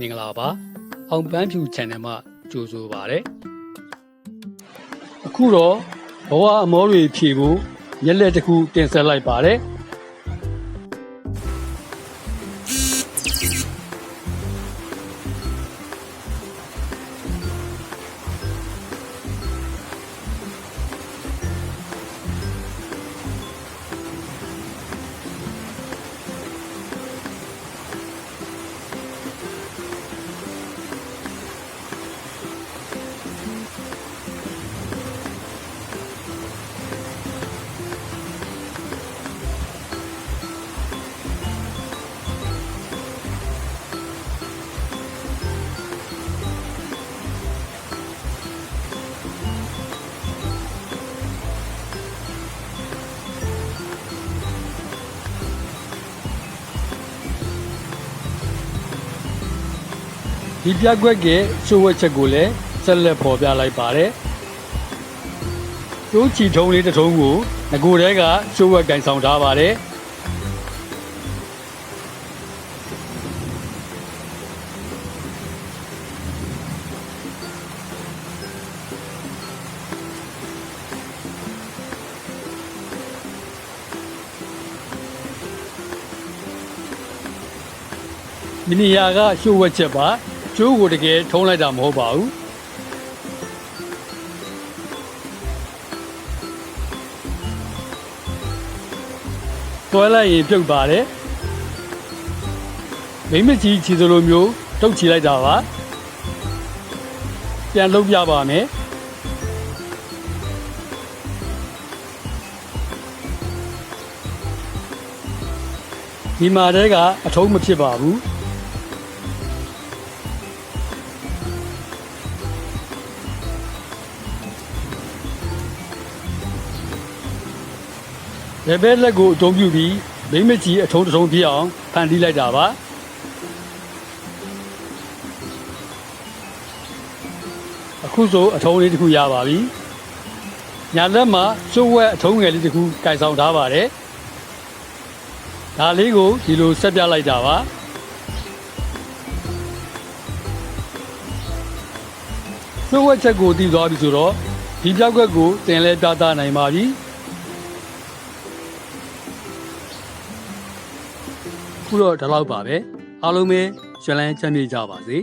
မင်္ဂလာပါအောင်ပန်းဖြူ channel မှာကြိုဆိုပါရစေအခုတော့ဘဝအမောတွေဖြေဖို့ရက်လက်တစ်ခုတင်ဆက်လိုက်ပါတယ် ဒီပြက်ကွက်ကချိုးဝက်ချက်ကိုလည်းဆက်လက်ပေါ်ပြလိုက်ပါတယ်ကျိုးချီထုံးလေးတစ်ထုံးကိုငကိုတဲကချိုးဝက်ကင်ဆောင်ထားပါတယ်မီနီယာကရှိုးဝက်ချက်ပါ ကျိုးကိုတကယ်ထုံးလိုက်တာမဟုတ်ပါဘူးတွဲလိုက်ရင်ပြုတ်ပါတယ်မိမကြီးချီစလိုမျိုးတုတ်ချီလိုက်တာပါပြန်လုပ်ပြပါမယ်ဒီမှာတဲကအထုံးမဖြစ်ပါဘူး ဘယ်ဘက်လက်ကိုအသုံးပြုပြီးမိမကြီးအထုံးတစ်ထုံးပြအောင်ဖန်တီးလိုက်တာပါအခုဆိုအထုံးလေးတစ်ခုရပါပြီညာလက်မှာကျိုးဝက်အထုံးငယ်လေးတစ်ခုကင်ဆောင်ထားပါတယ်ဒါလေးကိုဒီလိုဆက်ပြလိုက်တာပါကျိုးဝက်ချက်ကိုတည်သွားပြီဆိုတော့ဒီပြောက်ကွက်ကိုတင်လဲပြသနိုင်ပါပြီ ခုတော့ဒီလောက်ပါပဲအားလုံးပဲရှင်လန်းချမ်းမြေ့ကြပါစေ